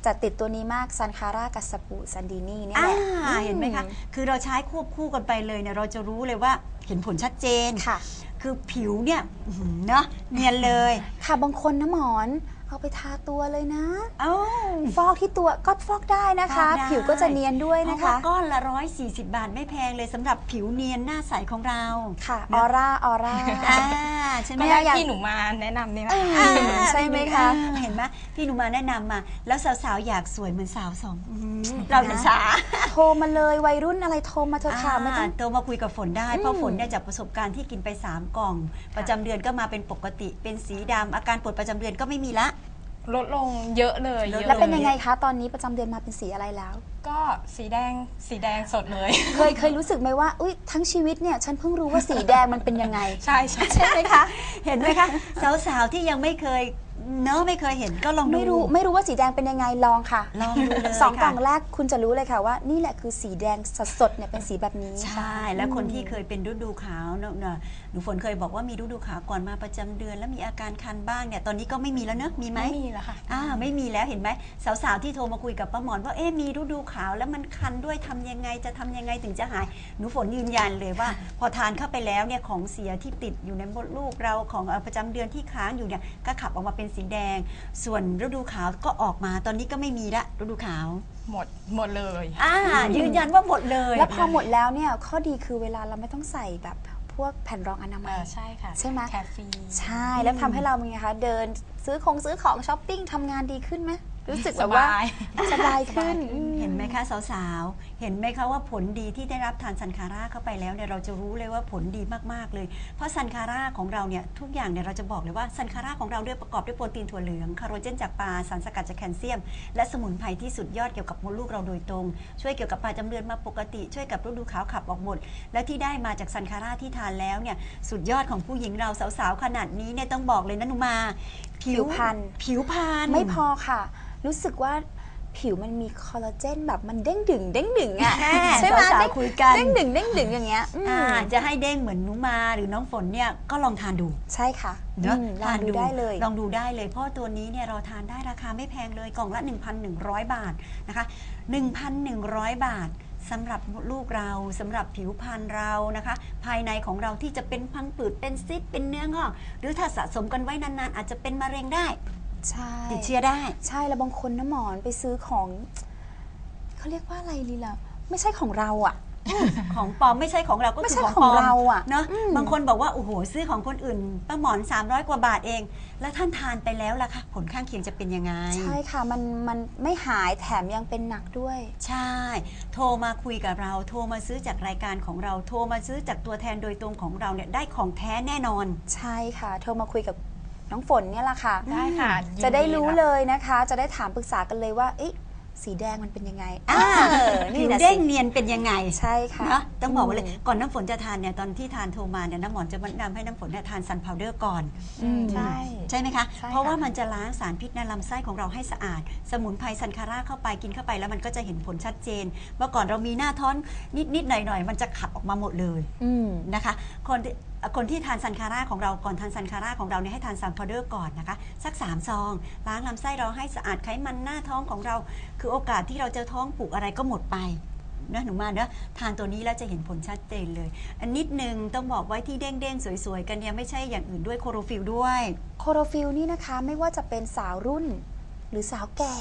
[SPEAKER 3] จะติดตัวนี้มากซันคาร่ากับสบู่ซันดีนี่เนี่ย
[SPEAKER 2] อ่า
[SPEAKER 3] แหละ
[SPEAKER 2] เห็นไหมคะ คือเราใช้ควบคู่กันไปเลยเนี่ยเราจะรู้เลยว่าเห็นผลชัดเจน
[SPEAKER 3] ค่ะ
[SPEAKER 2] คือผิวเนี่ยอื้อหือเนาะเนียนเลย
[SPEAKER 3] ค่ะบางคนนะหมอน เอาไปทาตัวเลยนะ
[SPEAKER 2] เอ้า
[SPEAKER 3] ฟอกที่ตัวก็ฟอกได้นะคะ
[SPEAKER 2] ฟอกได้
[SPEAKER 3] ผิวก็จะเนียนด้วย
[SPEAKER 2] เพ
[SPEAKER 3] นะ
[SPEAKER 2] ราะว่า
[SPEAKER 3] คะ
[SPEAKER 2] ก้อนละร้อยสี่สิบาทไม่แพงเลยสำหรับผิวเนียนหน้าใสของเรา
[SPEAKER 3] ค่ะออร่าออร่า
[SPEAKER 2] อ่าใช่ไหม
[SPEAKER 6] ก็ได้
[SPEAKER 3] อยาก
[SPEAKER 6] พี่หนูมาแนะนำนี่แหละ
[SPEAKER 2] อ่า
[SPEAKER 3] ใช่ไหมคะ
[SPEAKER 2] อ่าเห็นไหมพี่หนูมาแนะนำมา แล้วสาวๆ อยากสวยเหมือนสาวสองอื้อหือเราจะช้า
[SPEAKER 3] โทรมาเลยวัยรุ่นอะไรโทรมาเถอะค่ะไม่ต้อง
[SPEAKER 2] โทรมาคุยกับฝนได้
[SPEAKER 3] อืม
[SPEAKER 2] เพราะฝนเนี่ยจากประสบการณ์ที่กินไป 3 กล่อง ประจำเดือนก็มาเป็นปกติ เป็นสีดำอาการปวดประจำเดือนก็ไม่มีละ
[SPEAKER 6] ลดลงเยอะเลย
[SPEAKER 2] ลด
[SPEAKER 6] เยอะ
[SPEAKER 3] แล้วเป็น
[SPEAKER 6] ล
[SPEAKER 3] ยังไงคะ ตอนนี้ประจำเดือนมาเป็นสีอะไรแล้ว
[SPEAKER 6] ก็สีแดงสีแดงสดเลย
[SPEAKER 3] เคยเคยรู้สึกไหมว่าอุ้ยทั้งชีวิตเนี่ยฉันเพิ่งรู้ว่าสีแดงมันเป็นยังไง
[SPEAKER 6] ใช่ใช่
[SPEAKER 3] ใช่ไหมคะ
[SPEAKER 2] เห็นไหมคะ สาวๆที่ยังไม่เคย เนอะไม่เคยเห็นก็ลองดู
[SPEAKER 3] ไม่รู้ไม่รู้ว่าสีแดงเป็นยังไงลองค่ะ
[SPEAKER 2] ลองดูเลย
[SPEAKER 3] สองกล่อง
[SPEAKER 2] ค่ะ
[SPEAKER 3] แรกคุณจะรู้เลยค่ะว่า นี่แหละคือสีแดงสดๆเนี่ยเป็นสีแบบนี้
[SPEAKER 2] ใช่ แล้วคนที่เคยเป็นฤดูขาวเนอะเนอะหนูฝนเคยบอกว่ามีฤดูขาวก่อนมาประจำเดือน แล้วมีอาการคันบ้างเนี่ยตอนนี้ก็ไม่มีแล้วเนอะมีไหม
[SPEAKER 6] ไม่มีแล้วค่ะ
[SPEAKER 2] อ่าไม่มีแล้วเห็นไหมสาวๆที่โทรมาคุยกับป้าหมอนว่าเอ๊ะมีฤดูขาวแล้วมันคันด้วยทำยังไงจะทำยังไงถึงจะหายหนูฝนยืนยันเลยว่า พอทานเข้าไปแล้วเนี่ยของเสียที่ติดอยู่ในมดลูกเราของเอ่อประจำเดือนที่ค้างอยู่เนี่ยก็ขับออกมาเป็นสีแดง ส่วนฤดูขาวก็ออกมาตอนนี้ก็ไม่มีละฤดูขาว
[SPEAKER 6] หมดหมดเลย
[SPEAKER 2] อ่า ยืนยันว่าหมดเลย
[SPEAKER 3] แล้วพอหมดแล้วเนี่ยข้อดีคือเวลาเราไม่ต้องใส่แบบพวกแผ่นรองอนา
[SPEAKER 6] เอ
[SPEAKER 3] มัย
[SPEAKER 6] อใช่ค่ะ
[SPEAKER 3] ใช่ไหม
[SPEAKER 6] แคฟฟีน
[SPEAKER 3] ใช่แล้วทำให้เราเป็นไงคะเดินซื้อของซื้อของช้อปปิ้งทำงานดีขึ้นไหม รู้สึก
[SPEAKER 6] ส
[SPEAKER 3] แบบว่า
[SPEAKER 6] บาย
[SPEAKER 3] สบายขึ้น
[SPEAKER 2] เห็นไหมคะสาวๆ เห็นไหมคะว่าผลดีที่ได้รับทานซันคาร่าเข้าไปแล้วเนี่ยเราจะรู้เลยว่าผลดีมากๆเลย เพราะซันคาร่าของเราเนี่ยทุกอย่างเนี่ยเราจะบอกเลยว่าซันคาร่าของเราด้วยประกอบด้วยโปรตีนถั่วเหลืองคาร์โบไฮเดรตจากปลาสารสกัดจากแคลเซียม และสมุนไพรที่สุดยอดเกี่ยวกับมดลูกเราโดยตรง ช่วยเกี่ยวกับปลาจำเดือนมาปกติ ช่วยกับฤดูขาวขับออกหมด และที่ได้มาจากซันคาร่าที่ทานแล้วเนี่ยสุดยอดของผู้หญิงเราสาวๆขนาดนี้เนี่ยต้องบอกเลยนะหนุมา
[SPEAKER 3] ผิวพรรณ
[SPEAKER 2] ผิวพรรณ
[SPEAKER 3] ไม่พอค่ะ รู้สึกว่าผิวมันมีคอลลาเจนแบบมันเด้งดึงเด้งดึงอะ
[SPEAKER 2] แม่
[SPEAKER 3] ใช่ไหม
[SPEAKER 2] สาวๆ
[SPEAKER 3] เด้ง
[SPEAKER 2] คุยกัน
[SPEAKER 3] เด้งดึงเด้งดึงอย่างเงี้ยอืม
[SPEAKER 2] อ่าจะให้เด้งเหมือนนุมาหรือน้องฝนเนี่ยก็ลองทานดู
[SPEAKER 3] ใช่ค่ะ
[SPEAKER 2] เนอะ
[SPEAKER 3] อืมลอ
[SPEAKER 2] ทางน
[SPEAKER 3] ดูได้เลย
[SPEAKER 2] ลองดูได้เลย เพราะตัวนี้เนี่ยเราทานได้ราคาไม่แพงเลยกล่องละ 1,100 บาทนะคะ1,100 บาทสำหรับลูกเราสำหรับผิวพรรณเรานะคะ ภายในของเราที่จะเป็นพังผืดเป็นซิดเป็นเนื้องอกหรือถ้าสะสมกันไว้นานๆ อาจจะเป็นมะเร็งได้
[SPEAKER 3] ใช่
[SPEAKER 2] ติดเชื้อได้
[SPEAKER 3] ใช่แล้วบางคนน้ำหมอนไปซื้อของเขาเรียกว่าอะไรลีล่ะไม่ใช่ของเราอะ
[SPEAKER 2] ของปลอมไม่ใช่ของเราก็
[SPEAKER 3] ไม่
[SPEAKER 2] คื
[SPEAKER 3] ใช่
[SPEAKER 2] อของ
[SPEAKER 3] ของ
[SPEAKER 2] ปลอม
[SPEAKER 3] เราอะ
[SPEAKER 2] เนาะ
[SPEAKER 3] อืม
[SPEAKER 2] บางคนบอกว่าโอ้โหซื้อของคนอื่นป้าหมอน 300 กว่าบาทเอง แล้วท่านทานไปแล้วล่ะคะผลข้างเคียงจะเป็นยังไง
[SPEAKER 3] ใช่ค่ะมันมันไม่หายแถมยังเป็นหนักด้วย
[SPEAKER 2] ใช่ โทรมาคุยกับเรา โทรมาซื้อจากรายการของเรา โทรมาซื้อจากตัวแทนโดยตรงของเราเนี่ยได้ของแท้แน่นอน
[SPEAKER 3] ใช่ค่ะ โทรมาคุยกับ น้องฝนเนี่ยแหละค่ะ
[SPEAKER 6] ได้ค่ะยิน
[SPEAKER 3] จะได้รู้
[SPEAKER 6] ค่ะ
[SPEAKER 3] เลยนะคะ จะได้ถามปรึกษากันเลยว่าเอ๊ะสีแดงมันเป็นยังไง
[SPEAKER 2] อ่า
[SPEAKER 3] เออ
[SPEAKER 2] ผิว
[SPEAKER 3] นะ
[SPEAKER 2] เด้ง
[SPEAKER 3] สิ
[SPEAKER 2] เนียนเป็นยังไง
[SPEAKER 3] ใช่ค่ะ
[SPEAKER 2] นะต้องบอกไว่าเลย
[SPEAKER 3] ม
[SPEAKER 2] ก่อนน้ำฝนจะทานเนี่ยตอนที่ทานโทรมาเนี่ยน้ำหมอนจะแนะนำให้น้ำฝนเนี่ยทานซันพาวเดอร์ก่อน
[SPEAKER 3] อืม
[SPEAKER 6] ใช่
[SPEAKER 2] ใช่ไหมคะ
[SPEAKER 3] ใช่ค่ะ
[SPEAKER 2] เพราะว่ามันจะล้างสารพิษในลำไส้ของเราให้สะอาด สมุนไพรซันคาร่าเข้าไปกินเข้าไปแล้วมันก็จะเห็นผลชัดเจน เมื่อก่อนเรามีหน้าท้อนนิดๆหน่อยๆมันจะขับออกมาหมดเลย
[SPEAKER 3] อืม
[SPEAKER 2] นะคะ คนที่ คนที่ทานซันคาร่าของเราก่อนทานซันคาร่าของเราเนี่ยให้ทานซันพาวเดอร์ก่อนนะคะสัก 3 ซอง ล้างลำไส้เราให้สะอาดไขมันหน้าท้องของเรา คือโอกาสที่เราจะท้องผูกอะไรก็หมดไปนะหนูมาเนอะทานตัวนี้แล้วจะเห็นผลชัดเจนเลย อันนิดนึงต้องบอกไว้ที่เด้งๆ สวยๆ กันเนี่ยไม่ใช่อย่างอื่นด้วยโคโรฟิลด้วย
[SPEAKER 3] โคโรฟิลนี่นะคะไม่ว่าจะเป็นสาวรุ่น หรือสาวแก่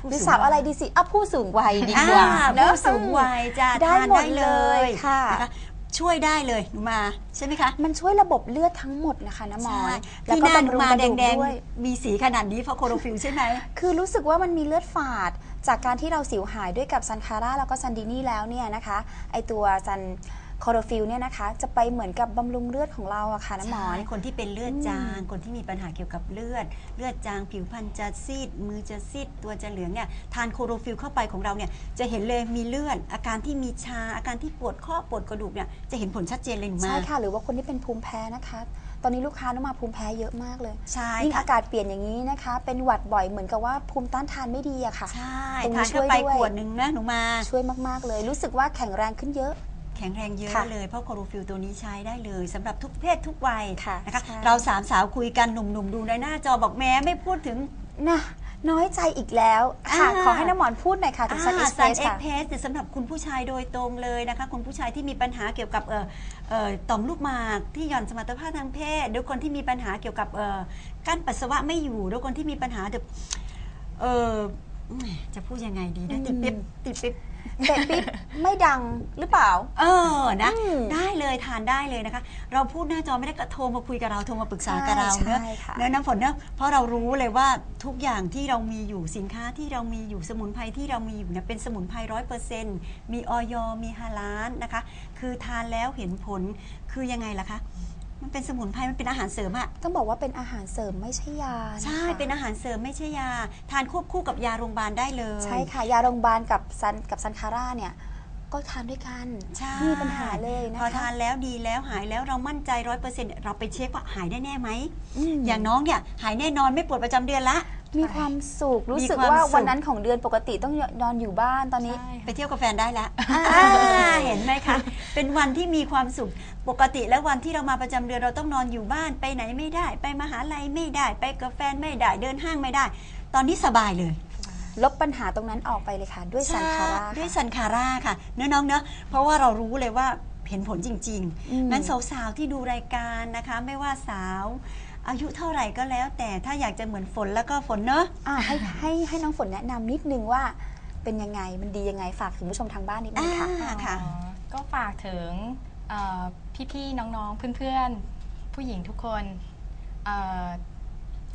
[SPEAKER 2] ผู้
[SPEAKER 3] หรือ
[SPEAKER 2] สูง
[SPEAKER 3] สาวอะไรดีสิอะผู้สูงวัยดีกว่า
[SPEAKER 2] อ่า
[SPEAKER 3] เนอะ
[SPEAKER 2] ผู้สูงวัยจะ
[SPEAKER 3] ได้
[SPEAKER 2] ทาน
[SPEAKER 3] หมด
[SPEAKER 2] ได้เล
[SPEAKER 3] เลยยค่ะ
[SPEAKER 2] นะคะ ช่วยได้เลยหนูมาใช่ไหมคะ
[SPEAKER 3] มันช่วยระบบเลือดทั้งหมดนะคะน้ำหมอน
[SPEAKER 2] ใช่
[SPEAKER 3] แล้ว
[SPEAKER 2] ที่
[SPEAKER 3] ก็
[SPEAKER 2] หน้าหนู
[SPEAKER 3] บำรุง
[SPEAKER 2] มาก
[SPEAKER 3] ระดูก
[SPEAKER 2] แดง
[SPEAKER 3] ด้วย
[SPEAKER 2] ๆ มีสีขนาดนี้เพราะโคโรฟิลใช่ไหม
[SPEAKER 3] คือรู้สึกว่ามันมีเลือดฝาด จากการที่เราสิวหายด้วยกับซันคาร่าแล้วก็ซันดินี่แล้วเนี่ยนะคะ ไอตัวซัน คอโรฟิลเนี่ยนะคะ จะไปเหมือนกับบำรุงเลือดของเราอะค่ะน้ำหมอน
[SPEAKER 2] ใช่คนที่เป็นเลือดจาง คนที่มีปัญหาเกี่ยวกับเลือด เลือดจางผิวพรรณจะซีด มือจะซีด ตัวจะเหลืองเนี่ยทานโคโรฟิลเข้าไปของเราเนี่ยจะเห็นเลยมีเลือด อาการที่มีชา อาการที่ปวดข้อปวดกระดูกเนี่ยจะเห็นผลชัดเจนเลยหนูมา
[SPEAKER 3] ใช่ค่ะ หรือว่าคนที่เป็นภูมิแพ้นะคะ ตอนนี้ลูกค้าน้องมาภูมิแพ้เยอะมากเลย
[SPEAKER 2] ใช่
[SPEAKER 3] ยิ่ง
[SPEAKER 2] ค่ะ
[SPEAKER 3] อากาศเปลี่ยนอย่างนี้นะคะ เป็นหวัดบ่อยเหมือนกับว่าภูมิต้านทานไม่ดีอะค่ะ
[SPEAKER 2] ใช่
[SPEAKER 3] ตรงนี้
[SPEAKER 2] ทานเข้าไป
[SPEAKER 3] ช่วยด้วย
[SPEAKER 2] ขวดหนึ่งนะหนูมา
[SPEAKER 3] ช่วยมากๆเลย รู้สึกว่าแข็งแรงขึ้นเยอะ
[SPEAKER 2] แข็งแรงเยอะ
[SPEAKER 3] ค่ะ
[SPEAKER 2] เลยเพราะโคโรฟิลตัวนี้ใช้ได้เลยสำหรับทุกเพศทุกวัย
[SPEAKER 3] ค่ะ
[SPEAKER 2] นะคะ
[SPEAKER 3] ใช่
[SPEAKER 2] เราสามสาวคุยกันหนุ่มๆดูในหน้าจอบอกแม้ไม่พูดถึง
[SPEAKER 3] นะน้อยใจอีกแล้วค่ะ
[SPEAKER 2] อ่า
[SPEAKER 3] ขอให้น้ำหมอนพูดหน่อยค่ะถึงซันเอ็กเพ
[SPEAKER 2] ซัน
[SPEAKER 3] ส
[SPEAKER 2] เอ็ก
[SPEAKER 3] ค่ะ
[SPEAKER 2] เพสสำหรับคุณผู้ชายโดยตรงเลยนะคะคุณผู้ชายที่มีปัญหาเกี่ยวกับเอ่อเอ่อต่อมลูกหมากที่หย่อนสมรรถภาพทางเพศหรือคนที่มีปัญหาเกี่ยวกับเอ่อกั้นปัสสาวะไม่อยู่หรือคนที่มีปัญหาเดบเออจะพูดยังไงดีนะติดปิ๊บติดปิ๊บ
[SPEAKER 3] เตะปิ๊บไม่ดังหรือเปล่า
[SPEAKER 2] เออนะ
[SPEAKER 3] อืม
[SPEAKER 2] ได้เลยทานได้เลยนะคะ เราพูดหน้าจอไม่ได้ก็โทรมาคุยกับเราโทรมาปรึกษากับเราเนอะ
[SPEAKER 3] ใช่ค่ะ
[SPEAKER 2] เนอะน้ำฝนเนอะเพราะเรารู้เลยว่าทุกอย่างที่เรามีอยู่สินค้าที่เรามีอยู่สมุนไพรที่เรามีอยู่เนี่ยเป็นสมุนไพรร้อยเปอร์เซ็นต์มีออยมีฮาลานนะคะ คือทานแล้วเห็นผลคือยังไงล่ะคะ มันเป็นสมุนไพรมันเป็นอาหารเสริมอะ
[SPEAKER 3] ต้องบอกว่าเป็นอาหารเสริมไม่ใช่ยานะคะ
[SPEAKER 2] ใช่เป็นอาหารเสริมไม่ใช่ยา ทานควบคู่กับยาโรงพยาบาลได้เลย
[SPEAKER 3] ใช่ค่ะ ยาโรงพยาบาลกับซันกับซันคาร่าเนี่ยก็ทานด้วยกัน
[SPEAKER 2] ใช่
[SPEAKER 3] ไม่มีปัญหาเลยนะ
[SPEAKER 2] พอ
[SPEAKER 3] คะ
[SPEAKER 2] ทานแล้วดีแล้วหายแล้วเรามั่นใจร้อยเปอร์เซ็นต์เราไปเช็คว่าหายได้แน่ไหม
[SPEAKER 3] ม
[SPEAKER 2] อย่างน้องเนี่ยหายแน่นอนไม่ปวดประจำเดือนละ
[SPEAKER 3] มีความสุขรู้
[SPEAKER 2] มี
[SPEAKER 3] สึก
[SPEAKER 2] ความ
[SPEAKER 3] ว่า
[SPEAKER 2] สุข
[SPEAKER 3] วันนั้นของเดือนปกติต้องนอนอยู่บ้านตอนนี้
[SPEAKER 6] ใช่
[SPEAKER 2] ไปเที่ยวกับแฟนได้แล้วเห็นไหมคะ เป็นวันที่มีความสุข ปกติแล้ววันที่เรามาประจำเดือนเราต้องนอนอยู่บ้านไปไหนไม่ได้ ไปมหาลัยไม่ได้ ไปกับแฟนไม่ได้ เดินห้างไม่ได้ ตอนนี้สบายเลย
[SPEAKER 3] ลบปัญหาตรงนั้นออกไปเลยค่ะ ด้วยซันคาร่า
[SPEAKER 2] ด้วย
[SPEAKER 3] ค่ะ
[SPEAKER 2] ซันคาร่าค่ะเนื้อน้องเนอะเพราะว่าเรารู้เลยว่าเห็นผลจริง
[SPEAKER 3] อืม
[SPEAKER 2] ๆนั้นสาวๆที่ดูรายการนะคะ ไม่ว่าสาว อายุเท่าไหร่ก็แล้ว แต่ถ้าอยากจะเหมือนฝนแล้วก็ฝนเนอะ
[SPEAKER 3] อ่าให้ให้ให้น้องฝนแนะนำนิดนึงว่าเป็นยังไงมันดียังไงฝากถึงผู้ชมทางบ้านนิดนึงค่ะ
[SPEAKER 2] อ่าค่ะ
[SPEAKER 6] อ๋อก็ฝากถึงเอ่อพี่ๆ น้องๆ เพื่อนๆ ผู้หญิงทุกคนเอ่อ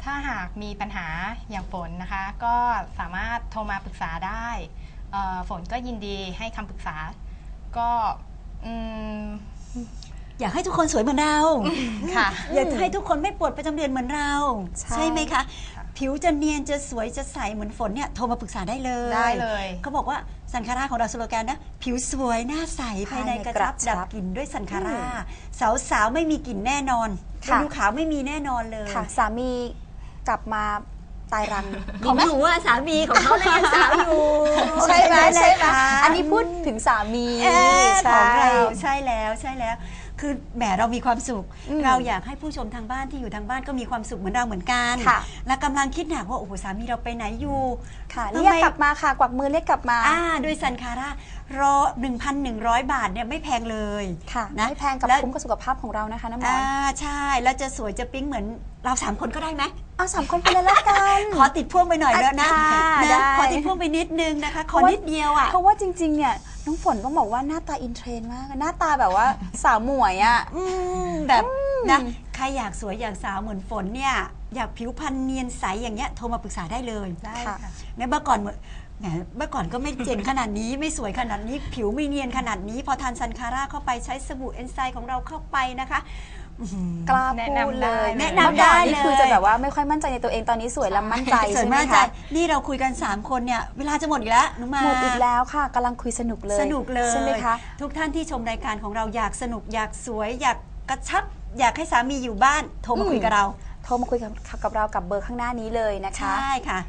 [SPEAKER 6] ถ้าหากมีปัญหาอย่างฝนนะคะ ก็สามารถโทรมาปรึกษาได้เอ่อฝนก็ยินดีให้คำปรึกษา ก็อืม
[SPEAKER 2] อยากให้ทุกคนสวยเหมือนเรา
[SPEAKER 6] ค่ะ
[SPEAKER 2] อยากให้ทุกคนไม่ปวดประจำเดือนเหมือนเรา
[SPEAKER 3] ใช่
[SPEAKER 2] ไหมคะ ผิวจะเนียนจะสวยจะใสเหมือนฝนเนี่ยโทรมาปรึกษาได้เลย
[SPEAKER 6] ได้เลย
[SPEAKER 2] เขาบอกว่าสันคาร่าของเราสโลแกนนะ ผิวสวยหน้าใสภายในกระชับ
[SPEAKER 3] ภายในกระชั
[SPEAKER 2] ดั
[SPEAKER 3] บ
[SPEAKER 2] บกลิ่นด้วยสันคาร่าสาวสาวๆไม่มีกลิ่นแน่นอน
[SPEAKER 3] ค่ะ
[SPEAKER 2] ดูขาวไม่มีแน่นอนเลย
[SPEAKER 3] ค่ะสามีกลับมาตายรัง
[SPEAKER 2] ข
[SPEAKER 3] ดี
[SPEAKER 2] อง
[SPEAKER 3] ไหม
[SPEAKER 2] หนูอะสามีของเขาเลยยังสาวอยู่
[SPEAKER 3] ใช่ไหมใช่ไหม
[SPEAKER 2] คะ
[SPEAKER 3] อันนี้พูดถึงสามี
[SPEAKER 2] เอ๊ะ
[SPEAKER 3] ใช่
[SPEAKER 2] ของเราใช่แล้วใช่แล้ว คือแหมเรามีความสุข
[SPEAKER 3] อืม
[SPEAKER 2] เราอยากให้ผู้ชมทางบ้านที่อยู่ทางบ้านก็มีความสุขเหมือนเราเหมือนกัน
[SPEAKER 3] ค่ะ
[SPEAKER 2] และกำลังคิดหนักว่าโอ้โหสามีเราไปไหนอยู่
[SPEAKER 3] ค่ะ
[SPEAKER 2] ทำไม
[SPEAKER 3] เรียกกลับมาค่ะกวักมือเรียกกลับมา
[SPEAKER 2] อ่าด้วยซันคาร่ารอ1,100 บาทเนี่ยไม่แพงเลย
[SPEAKER 3] ค่ะ
[SPEAKER 2] นะ
[SPEAKER 3] ไม่แพงกับ
[SPEAKER 2] และ
[SPEAKER 3] คุ้มกับสุขภาพของเรานะคะน้ำหมอ
[SPEAKER 2] อ่านใช่แล้วจะสวยจะปิ๊งเหมือนเราสามคนก็ได้ไหม
[SPEAKER 3] เอาสามคนไปเลยละกัน
[SPEAKER 2] ขอติดพ่วงไปหน่อยแล้วนะ
[SPEAKER 3] อะค่ะ
[SPEAKER 2] นะ
[SPEAKER 3] ได้
[SPEAKER 2] ขอติดพ่วงไปนิดนึงนะคะ ขอ
[SPEAKER 3] เพราะว่า
[SPEAKER 2] นิดเดียวอะ
[SPEAKER 3] เพราะว่าจริงๆเนี่ยน้องฝนต้องบอกว่าหน้าตาอินเทรนด์มาก หน้าตาแบบว่า สาวหมวยอะ
[SPEAKER 2] อืมแบบนะใครอยากสวยอยากสาวเหมือนฝนเนี่ย อยากผิวพรรณเนียนใสอย่างเงี้ยโทรมาปรึกษาได้เลย
[SPEAKER 6] ได้
[SPEAKER 3] ค่ะ
[SPEAKER 6] ค่ะ
[SPEAKER 2] แม้เมื่อก่อนเหมือนแหมเมื่อก่อนก็ไม่เจนขนาดนี้ไม่สวยขนาดนี้ ผิวไม่เนียนขนาดนี้ พอทานซันคาร่าเข้าไปใช้สบู่เอนไซม์ของเราเข้าไปนะคะอื้อหือ ก
[SPEAKER 3] ล้า
[SPEAKER 6] แนะ
[SPEAKER 3] พูด
[SPEAKER 6] นำ
[SPEAKER 3] เล
[SPEAKER 6] ได้
[SPEAKER 3] ย
[SPEAKER 2] แนะนำได้
[SPEAKER 3] มื่อก่อนี่
[SPEAKER 2] เลย
[SPEAKER 3] คือจะแบบว่าไม่ค่อยมั่นใจในตัวเองตอนนี้สวยแล้วมั่นใจ
[SPEAKER 2] สว
[SPEAKER 3] ใช่
[SPEAKER 2] ย
[SPEAKER 3] ไหม
[SPEAKER 2] มากใจ
[SPEAKER 3] คะ
[SPEAKER 2] นี่เราคุยกัน 3 คนเนี่ยเวลาจะหมดอีกแล้วหนุมา
[SPEAKER 3] หมดอีกแล้วค่ะกำลังคุยสนุกเลย
[SPEAKER 2] สนุกเลย
[SPEAKER 3] ใช่ไหมคะ
[SPEAKER 2] ทุกท่านที่ชมรายการของเราอยากสนุกอยากสวย อยากกระชับ อยากให้สามีอยู่บ้านโทรมาคุยกับเรา
[SPEAKER 3] โทรมาคุยกับกับเรากับเบอร์ข้างหน้านี้เลยนะคะ
[SPEAKER 2] ใช่ค่ะ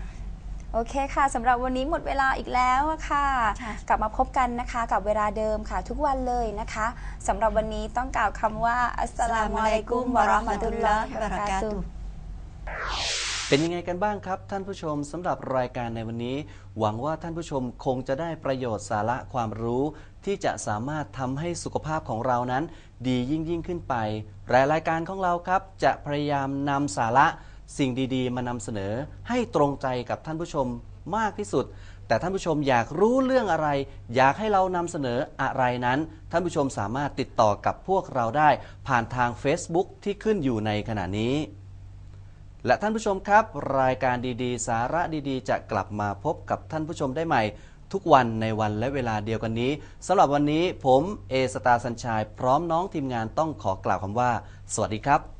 [SPEAKER 3] โอเคค่ะสำหรับวันนี้หมดเวลาอีกแล้วอะค่ะ
[SPEAKER 2] ค่ะ
[SPEAKER 3] กลับมาพบกันนะคะ กับเวลาเดิมค่ะ ทุกวันเลยนะคะสำหรับวันนี้ต้องกล่าวคำว่า อัสสลามุอะลัยกุมวะเราะห์มะตุลลอฮิวะบะเราะกาตุฮ์
[SPEAKER 1] เป็นยังไงกันบ้างครับ ท่านผู้ชมสำหรับรายการในวันนี้ หวังว่าท่านผู้ชมคงจะได้ประโยชน์สาระความรู้ ที่จะสามารถทำให้สุขภาพของเรานั้น ดียิ่งยิ่งขึ้นไปรายรายการของเราครับ จะพยายามนำสาระ สิ่งดีๆ มานำเสนอให้ตรงใจกับท่านผู้ชมมากที่สุด แต่ท่านผู้ชมอยากรู้เรื่องอะไร อยากให้เรานำเสนออะไรนั้น ท่านผู้ชมสามารถติดต่อกับพวกเราได้ ผ่านทาง Facebook ที่ขึ้นอยู่ในขณะนี้ และท่านผู้ชมครับ รายการดีๆ สาระดีๆ จะกลับมาพบกับท่านผู้ชมได้ใหม่ทุกวันในวันและเวลาเดียวกันนี้สำหรับวันนี้ผมเอสตาสัญชัยพร้อมน้องทีมงานต้องขอกล่าวคำว่า สวัสดีครับ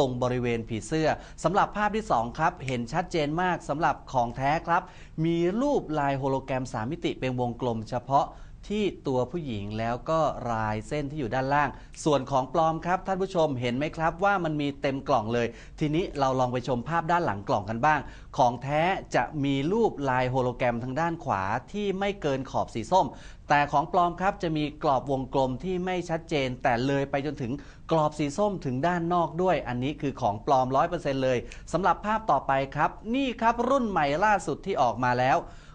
[SPEAKER 1] ตรงบริเวณผีเสื้อสำหรับภาพที่ 2 ครับ เห็นชัดเจนมากสำหรับของแท้ครับ มีรูปลายโฮโลแกรม 3 มิติเป็นวงกลมเฉพาะที่ตัวผู้หญิงแล้วก็ลายเส้นที่อยู่ด้านล่าง ส่วนของปลอมครับ ท่านผู้ชมเห็นไหมครับว่ามันมีเต็มกล่องเลย ทีนี้เราลองไปชมภาพด้านหลังกล่องกันบ้าง ของแท้จะมีรูปลายโฮโลแกรมทางด้านขวาที่ไม่เกินขอบสีส้ม แต่ของปลอมครับจะมีกรอบวงกลมที่ไม่ชัดเจน แต่เลยไปจนถึงกรอบสีส้มถึงด้านนอกด้วย อันนี้คือของปลอม 100%เลยสำหรับภาพต่อไปครับ นี่ครับรุ่นใหม่ล่าสุดที่ออกมาแล้ว